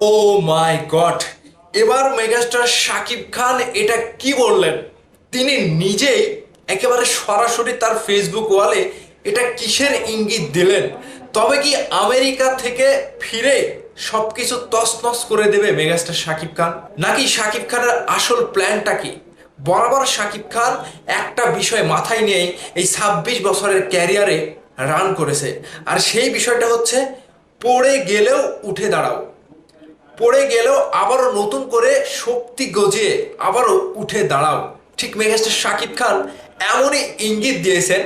O my god. এবার megastar Shakib Khan এটা কি বললেন? তিনি নিজেই একেবারে সরাসরি তার ফেসবুক ওয়ালে এটা কিসের ইঙ্গিত দিলেন? তবে কি আমেরিকা থেকে ফিরে সবকিছু তছনছ করে দেবে মেগাস্টার শাকিব খান? নাকি শাকিব খানের আসল প্ল্যানটা কি? বরাবর শাকিব খান একটা বিষয় মাথায় নিয়ে এই ছাব্বিশ বছরের ক্যারিয়ারে রান করেছে। আর সেই বিষয়টা হচ্ছে, পড়ে গেলেও উঠে দাঁড়াও। পড়ে গেলেও আবারও নতুন করে শক্তি গজিয়ে আবারও উঠে দাঁড়াও। ঠিক মেঘাস্টার শাকিব খান এমনই ইঙ্গিত দিয়েছেন,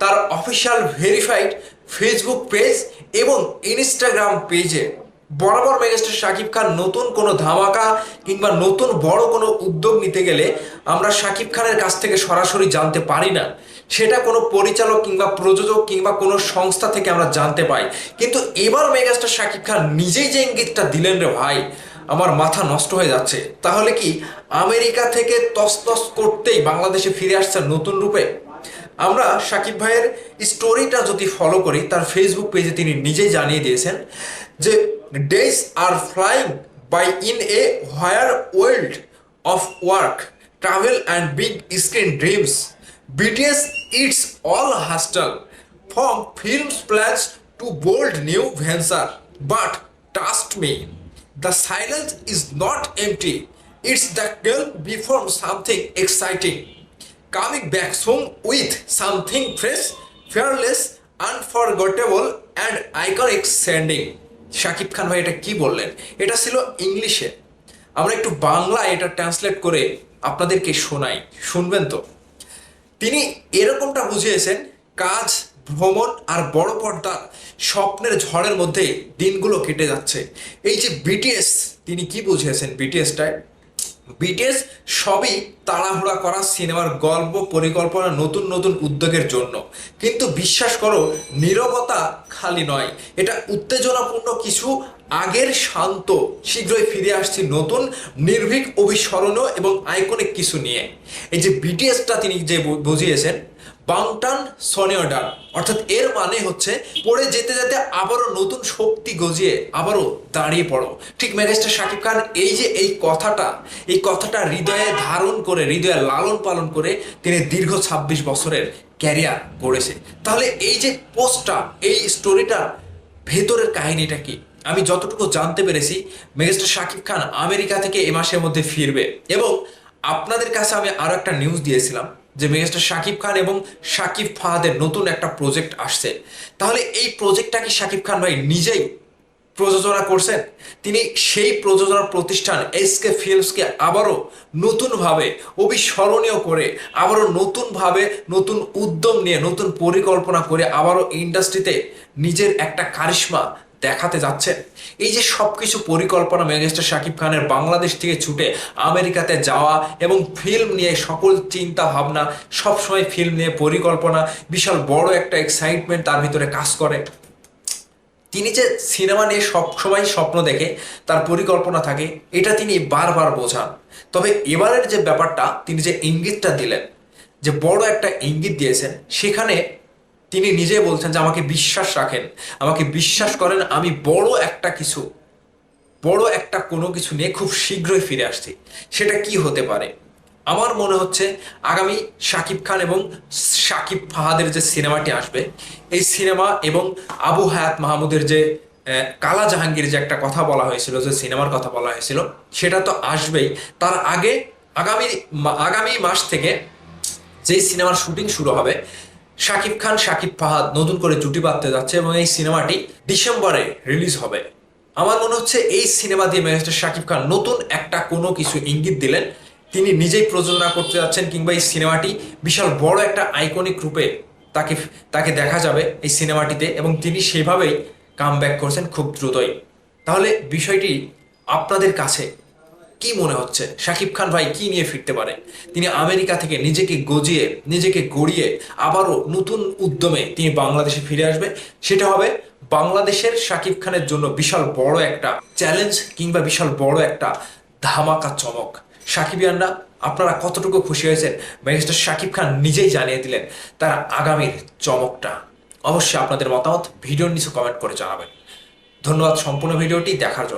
তার অফিসিয়াল ভেরিফাইড ফেসবুক পেজ এবং ইনস্টাগ্রাম পেজে বরাবর মেগাস্টার শাকিব খান নতুন কোনো ধামাকা কিংবা নতুন বড় কোনো উদ্যোগ নিতে গেলে আমরা শাকিব খানের কাছ থেকে সরাসরি জানতে পারি না। সেটা কোনো পরিচালক কিংবা প্রযোজক কিংবা কোনো সংস্থা থেকে আমরা জানতে পাই। কিন্তু এবার মেগাস্টার শাকিব খান নিজেই যে ইঙ্গিতটা দিলেন রে ভাই, আমার মাথা নষ্ট হয়ে যাচ্ছে। তাহলে কি আমেরিকা থেকে তসতস করতেই বাংলাদেশে ফিরে আসছে নতুন রূপে? আমরা সাকিব ভাইয়ের স্টোরিটা যদি ফলো করি, তার ফেসবুক পেজে তিনি নিজেই জানিয়ে দিয়েছেন যে days are flying by in a higher world of work, travel, and big screen dreams. BTS it's all hustle from film plans to bold new venture. But trust me, The silence is not empty. It's the girl before something exciting. Coming back soon with something fresh, fearless, unforgettable, and iconic sending. Shakib Khan ভাই এটা কি বললেন? এটা ছিল ইংলিশে। আমরা একটু বাংলায় এটা ট্রান্সলেট করে আপনাদেরকে শোনাই। শুনবেন তো। তিনি এরকমটা বুঝিয়েছেন, কাজ, ভ্রমণ আর বড় পর্দার স্বপ্নের ঝড়ের মধ্যে দিনগুলো কেটে যাচ্ছে। এই যে বিটিএস তিনি কি বুঝিয়েছেন বিটিএসটায় বিটিএস সবই তাড়াহুড়া করা সিনেমার গল্প পরিকল্পনা নতুন নতুন উদ্যোগের জন্য। কিন্তু বিশ্বাস করো, নিরবতা খালি নয়, এটা উত্তেজনাপূর্ণ কিছু আগের শান্ত, শীঘ্রই ফিরে আসছি নতুন, নির্ভীক, অবিস্মরণীয় এবং আইকনিক কিছু নিয়ে। এই যে বিটিএসটা তিনি যে বুঝিয়েছেন বাংটান সনিয়ডার অর্থাৎ এর মানে হচ্ছে পড়ে যেতে যেতে আবারও নতুন শক্তি গজিয়ে আবারও দাঁড়িয়ে পড়ো। ঠিক মেগাস্টার শাকিব খান, এই যে এই কথাটা এই কথাটা হৃদয়ে ধারণ করে, হৃদয়ে লালন পালন করে তিনি দীর্ঘ ছাব্বিশ বছরের ক্যারিয়ার গড়েছে তাহলে এই যে পোস্টটা, এই স্টোরিটার ভেতরের কাহিনীটা কি? আমি যতটুকু জানতে পেরেছি মেগাস্টার শাকিব খান আমেরিকা থেকে এ মাসের মধ্যে ফিরবে। এবং আপনাদের কাছে আমি আরও একটা নিউজ দিয়েছিলাম। যে মেগাস্টার শাকিব খান এবং শাকিব ফাহাদের নতুন একটা প্রজেক্ট আসছে। তাহলে এই প্রজেক্টটা কি শাকিব খান ভাই নিজেই প্রযোজনা করছেন? তিনি সেই প্রযোজনা প্রতিষ্ঠান এসকে ফিল্মসকে আবারও নতুনভাবে অবিস্মরণীয় করে, আবারও নতুনভাবে নতুন উদ্যম নিয়ে, নতুন পরিকল্পনা করে, আবারও ইন্ডাস্ট্রিতে নিজের একটা কারিশমা দেখাতে যাচ্ছেন এই যে সবকিছু পরিকল্পনা মেগাস্টার শাকিব খানের বাংলাদেশ থেকে ছুটে আমেরিকাতে যাওয়া এবং ফিল্ম নিয়ে সকল চিন্তা ভাবনা, সবসময় ফিল্ম নিয়ে পরিকল্পনা, বিশাল বড় একটা এক্সাইটমেন্ট তার ভিতরে কাজ করে। তিনি যে সিনেমা নিয়ে সবসময় স্বপ্ন দেখে, তার পরিকল্পনা থাকে, এটা তিনি বারবার বোঝান। তবে এবারের যে ব্যাপারটা, তিনি যে ইঙ্গিতটা দিলেন, যে বড় একটা ইঙ্গিত দিয়েছেন, সেখানে তিনি নিজে বলছেন যে আমাকে বিশ্বাস রাখেন। আমাকে বিশ্বাস করেন, আমি বড় একটা কিছু, বড় একটা কোনো কিছু নিয়ে খুব শীঘ্রই ফিরে আসছি। সেটা কি হতে পারে? আমার মনে হচ্ছে আগামী শাকিব খান এবং শাকিব ফাহাদের যে সিনেমাটি আসবে, এই সিনেমা এবং আবু হায়াত মাহমুদের যে কালা জাহাঙ্গীর যে একটা কথা বলা হয়েছিল, যে সিনেমার কথা বলা হয়েছিল, সেটা তো আসবেই। তার আগে আগামী আগামী মাস থেকে যেই সিনেমার শুটিং শুরু হবে শাকিব খান, শাকিব ফাহাদ নতুন করে জুটি বাঁধতে যাচ্ছে এবং এই সিনেমাটি ডিসেম্বরে রিলিজ হবে। আমার মনে হচ্ছে এই সিনেমা দিয়ে মেগাস্টার শাকিব খান নতুন একটা কোনো কিছু ইঙ্গিত দিলেন। তিনি নিজেই প্রযোজনা করতে যাচ্ছেন কিংবা এই সিনেমাটি বিশাল বড় একটা আইকনিক রূপে তাকে তাকে দেখা যাবে এই সিনেমাটিতে এবং তিনি সেভাবেই কাম ব্যাক করছেন খুব দ্রুতই। তাহলে বিষয়টি আপনাদের কাছে কি মনে হচ্ছে? শাকিব খান ভাই কি নিয়ে ফিরতে পারে? তিনি আমেরিকা থেকে নিজেকে গজিয়ে, নিজেকে গড়িয়ে আবারও নতুন উদ্যমে তিনি বাংলাদেশে ফিরে আসবে। সেটা হবে বাংলাদেশের শাকিব খানের জন্য বিশাল বড় একটা চ্যালেঞ্জ কিংবা বিশাল বড় একটা ধামাকা চমক। সাকিবিয়ানরা আপনারা কতটুকু খুশি হয়েছেন? ম্যাজিস্টার শাকিব খান নিজেই জানিয়ে দিলেন তার আগামীর চমকটা। অবশ্যই আপনাদের মতামত ভিডিওর নিচে কমেন্ট করে জানাবেন। ধন্যবাদ সম্পূর্ণ ভিডিওটি দেখার জন্য।